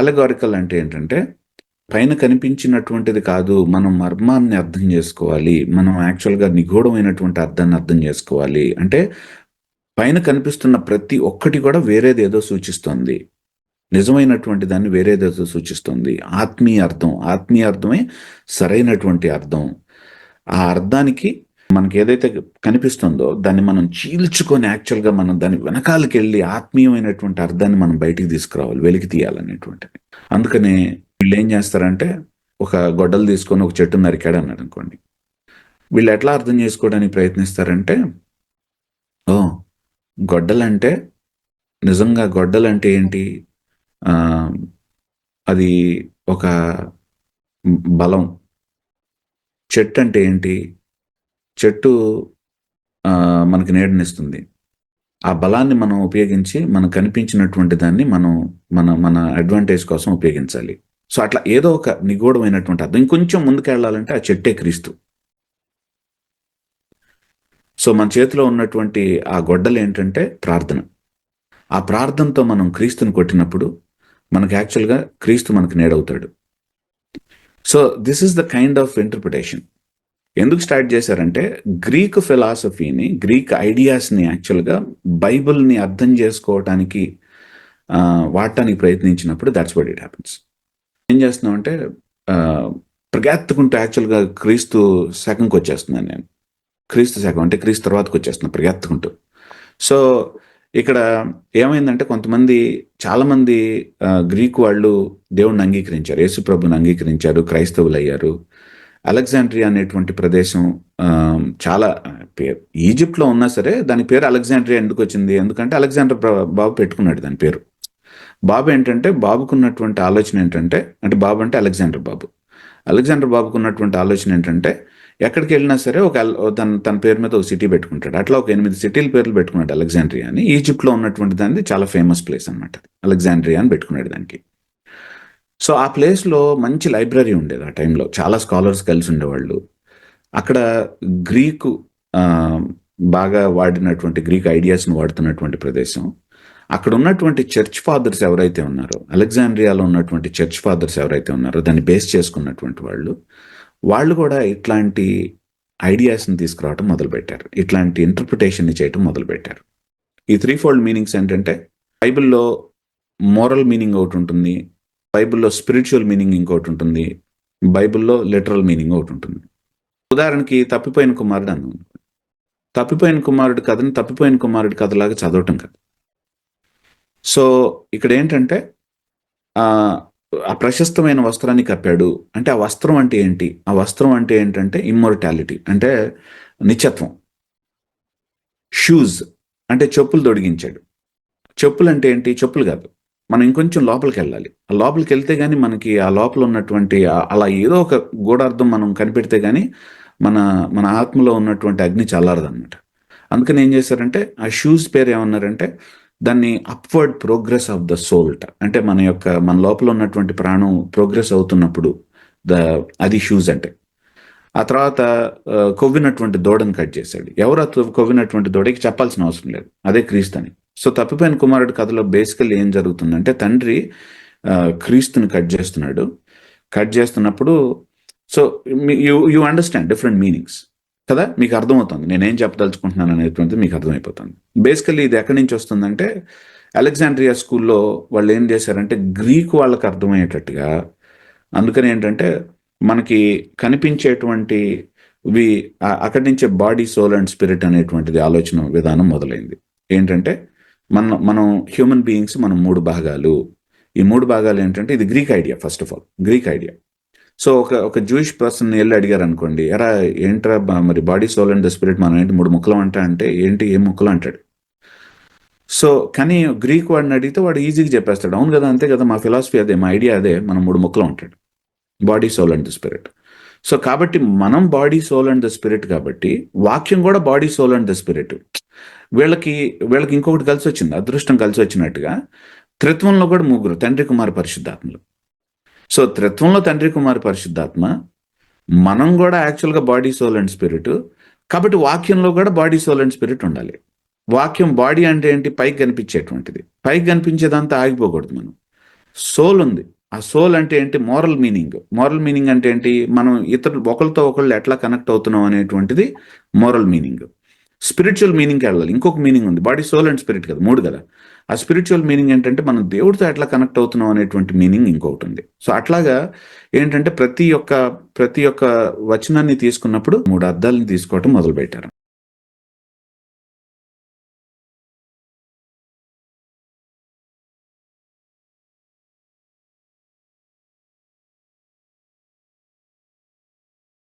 అలగారికల్ అంటే ఏంటంటే పైన కనిపించినటువంటిది కాదు మనం మర్మాన్ని అర్థం చేసుకోవాలి మనం యాక్చువల్గా నిగూఢమైనటువంటి అర్థాన్ని అర్థం చేసుకోవాలి. అంటే పైన కనిపిస్తున్న ప్రతి ఒక్కటి కూడా వేరేది ఏదో సూచిస్తుంది. నిజమైనటువంటి దాన్ని వేరేదేదో సూచిస్తుంది. ఆత్మీయ అర్థం. ఆత్మీయ అర్థమే సరైనటువంటి అర్థం. ఆ అర్థానికి మనకి ఏదైతే కనిపిస్తుందో దాన్ని మనం చీల్చుకొని యాక్చువల్గా మనం దాని వెనకాలకి వెళ్ళి ఆత్మీయమైనటువంటి అర్థాన్ని మనం బయటికి తీసుకురావాలి వెలికి తీయాలనేటువంటిది. అందుకనే వీళ్ళు ఏం చేస్తారంటే ఒక గొడ్డలు తీసుకొని ఒక చెట్టు నరికాడు అన్నాడు అనుకోండి వీళ్ళు ఎట్లా అర్థం చేసుకోవడానికి ప్రయత్నిస్తారంటే ఓ గొడ్డలంటే నిజంగా గొడ్డలంటే ఏంటి? అది ఒక బలం. చెట్టు అంటే ఏంటి? చెట్టు మనకి నీడనిస్తుంది. ఆ బలాన్ని మనం ఉపయోగించి మనకు కనిపించినటువంటి దాన్ని మనం మన మన అడ్వాంటేజ్ కోసం ఉపయోగించాలి. సో అట్లా ఏదో ఒక నిగూఢమైనటువంటి అర్థం. ఇంకొంచెం ముందుకెళ్ళాలంటే ఆ చెట్టే క్రీస్తు. సో మన చేతిలో ఉన్నటువంటి ఆ గొడ్డలు ఏంటంటే ప్రార్థన. ఆ ప్రార్థనతో మనం క్రీస్తుని కొట్టినప్పుడు మనకు యాక్చువల్గా క్రీస్తు మనకు నేడవుతాడు. So this is the kind of interpretation. ఎందుకు స్టార్ట్ చేశారంటే గ్రీక్ ఫిలాసఫీని గ్రీక్ ఐడియాస్ని యాక్చువల్గా బైబిల్ని అర్థం చేసుకోవటానికి వాడటానికి ప్రయత్నించినప్పుడు దాట్స్ వాట్ ఇట్ హ్యాపన్స్ ఏం చేస్తున్నామంటే ఆ, యాక్చువల్గా క్రీస్తు శాఖంకి వచ్చేస్తున్నాను నేను. క్రీస్తు శాఖం అంటే క్రీస్తు తర్వాతకు వచ్చేస్తున్నాను ప్రగెత్తుకుంటూ సో ఇక్కడ ఏమైందంటే కొంతమంది చాలామంది గ్రీకు వాళ్ళు దేవుణ్ణి అంగీకరించారు యేసుప్రభుని అంగీకరించారు క్రైస్తవులు అయ్యారు అలెగ్జాండ్రియా అనేటువంటి ప్రదేశం చాలా పేరు ఈజిప్ట్లో ఉన్నా సరే దాని పేరు అలెగ్జాండ్రియా ఎందుకు వచ్చింది? ఎందుకంటే అలెగ్జాండర్ బాబు పెట్టుకున్నాడు దాని పేరు. బాబు ఏంటంటే బాబుకున్నటువంటి ఆలోచన ఏంటంటే అంటే బాబు అంటే అలెగ్జాండర్ బాబు. అలెగ్జాండర్ బాబుకు ఉన్నటువంటి ఆలోచన ఏంటంటే ఎక్కడికి వెళ్ళినా సరే ఒక తన తన పేరు మీద ఒక సిటీ పెట్టుకుంటాడు. అట్లా ఒక ఎనిమిది సిటీల పేర్లు పెట్టుకున్నాడు అలెగ్జాండ్రియా అని. ఈజిప్ట్లో ఉన్నటువంటి దాన్ని చాలా ఫేమస్ ప్లేస్ అనమాట అలెగ్జాండ్రియా అని పెట్టుకున్నాడు దానికి. సో ఆ ప్లేస్లో మంచి లైబ్రరీ ఉండేది ఆ టైంలో చాలా స్కాలర్స్ కలిసి ఉండేవాళ్ళు. అక్కడ గ్రీకు బాగా వాడినటువంటి గ్రీక్ ఐడియాస్ని వాడుతున్నటువంటి ప్రదేశం. అక్కడ ఉన్నటువంటి చర్చ్ ఫాదర్స్ ఎవరైతే ఉన్నారో అలెగ్జాండ్రియాలో ఉన్నటువంటి చర్చ్ ఫాదర్స్ ఎవరైతే ఉన్నారో దాన్ని బేస్ చేసుకున్నటువంటి వాళ్ళు వాళ్ళు కూడా ఇట్లాంటి ఐడియాస్ని తీసుకురావడం మొదలుపెట్టారు. ఇట్లాంటి ఇంటర్ప్రిటేషన్ని చేయటం మొదలుపెట్టారు. ఈ త్రీ ఫోల్డ్ మీనింగ్స్ ఏంటంటే బైబిల్లో మోరల్ మీనింగ్ ఒకటి ఉంటుంది బైబిల్లో స్పిరిచువల్ మీనింగ్ ఇంకోటి ఉంటుంది బైబిల్లో లిటరల్ మీనింగ్ ఒకటి ఉంటుంది. ఉదాహరణకి తప్పిపోయిన కుమారుడు అని తప్పిపోయిన కుమారుడు కథని తప్పిపోయిన కుమారుడు కథలాగా చదవటం కాదు. సో ఇక్కడ ఏంటంటే ఆ ఆ ప్రశస్తమైన వస్త్రాన్ని కప్పాడు. అంటే ఆ వస్త్రం అంటే ఏంటి? ఆ వస్త్రం అంటే ఏంటంటే ఇమ్మోర్టాలిటీ అంటే నిత్యత్వం. షూస్ అంటే చెప్పులు తొడిగించాడు. చెప్పులు అంటే ఏంటి? చెప్పులు కాదు. మనం ఇంకొంచెం లోపలికి వెళ్ళాలి. ఆ లోపలికి వెళ్తే కానీ మనకి ఆ లోపల ఉన్నటువంటి అలా ఏదో ఒక గూఢార్థం మనం కనిపెడితే కానీ మన మన ఆత్మలో ఉన్నటువంటి అగ్ని చల్లారదు అనమాట అందుకని ఏం చేశారంటే ఆ షూస్ పేరు ఏమన్నారంటే దాన్ని upward progress of the soul అంటే మన యొక్క మన లోపల ఉన్నటువంటి ప్రాణం ప్రోగ్రెస్ అవుతున్నప్పుడు ద అది షూస్ అంటే. ఆ తర్వాత కొవ్వినటువంటి దూడను కట్ చేశాడు. ఎవరు ఆ కొవ్వినటువంటి దూడకి చెప్పాల్సిన అవసరం లేదు. అదే క్రీస్తుని. సో తప్పిపోయిన కుమారుడు కథలో బేసికల్ ఏం జరుగుతుందంటే తండ్రి క్రీస్తుని కట్ చేస్తున్నాడు. కట్ చేస్తున్నప్పుడు so you you understand different meanings. కదా? మీకు అర్థమవుతుంది. నేనేం చెప్పదలుచుకుంటున్నాను అనేటువంటిది మీకు అర్థమైపోతుంది. బేసికల్లీ ఇది ఎక్కడి నుంచి వస్తుందంటే అలెగ్జాండ్రియా స్కూల్లో వాళ్ళు ఏం చేశారంటే గ్రీక్ వాళ్ళకి అర్థమయ్యేటట్టుగా అందుకని ఏంటంటే మనకి కనిపించేటువంటి వి అక్కడి నుంచే బాడీ సోల్ అండ్ స్పిరిట్ అనేటువంటిది ఆలోచన విధానం మొదలైంది. ఏంటంటే మనం మనం హ్యూమన్ బీయింగ్స్ మనం మూడు భాగాలు. ఈ మూడు భాగాలు ఏంటంటే ఇది Greek idea first of all Greek idea so ఒక ఒక జూయిష్ పర్సన్ వెళ్ళి అడిగారు అనుకోండి ఎరా ఏంట్రా మరి body soul and the spirit మనం ఏంటి మూడు ముక్కలు అంటా? అంటే ఏంటి ఏం ముక్కలు? అంటాడు. సో కానీ గ్రీక్ వాడిని అడిగితే వాడు ఈజీగా చెప్పేస్తాడు అవును కదా అంతే కదా మా ఫిలాసఫీ అదే మా ఐడియా అదే మనం మూడు ముక్కలు ఉంటాడు body soul and the spirit so కాబట్టి మనం body soul and the spirit కాబట్టి వాక్యం కూడా body soul and the spirit వీళ్ళకి వీళ్ళకి ఇంకొకటి కలిసి వచ్చింది అదృష్టం కలిసి వచ్చినట్టుగా త్రిత్వంలో కూడా ముగ్గురు తండ్రి కుమార్ పరిశుద్ధాత్మలు. సో త్రిత్వంలో తండ్రి కుమార్ పరిశుద్ధాత్మ మనం కూడా యాక్చువల్గా బాడీ సోల్ అండ్ స్పిరిట్ కాబట్టి వాక్యంలో కూడా బాడీ సోల్ అండ్ స్పిరిట్ ఉండాలి. వాక్యం బాడీ అంటే ఏంటి? పైకి కనిపించేటువంటిది. పైకి కనిపించేదంతా ఆగిపోకూడదు మనం. సోల్ ఉంది. ఆ సోల్ అంటే ఏంటి? Moral meaning. మోరల్ మీనింగ్ అంటే ఏంటి? మనం ఇతరులు ఒకరితో ఒకళ్ళు ఎట్లా కనెక్ట్ అవుతున్నాం అనేటువంటిది మోరల్ మీనింగ్. స్పిరిచువల్ మీనింగ్కి వెళ్ళాలి. ఇంకొక మీనింగ్ ఉంది. బాడీ సోల్ అండ్ స్పిరిట్ కదా. మూడు కదా. ఆ స్పిరిచువల్ మీనింగ్ ఏంటంటే మనం దేవుడితో ఎట్లా కనెక్ట్ అవుతున్నాం అనేటువంటి మీనింగ్ ఇంకొకటి ఉంది. సో అట్లాగా ఏంటంటే ప్రతి ఒక్క ప్రతి ఒక్క వచనాన్ని తీసుకున్నప్పుడు మూడు అర్థాలను తీసుకోవటం మొదలు పెట్టారు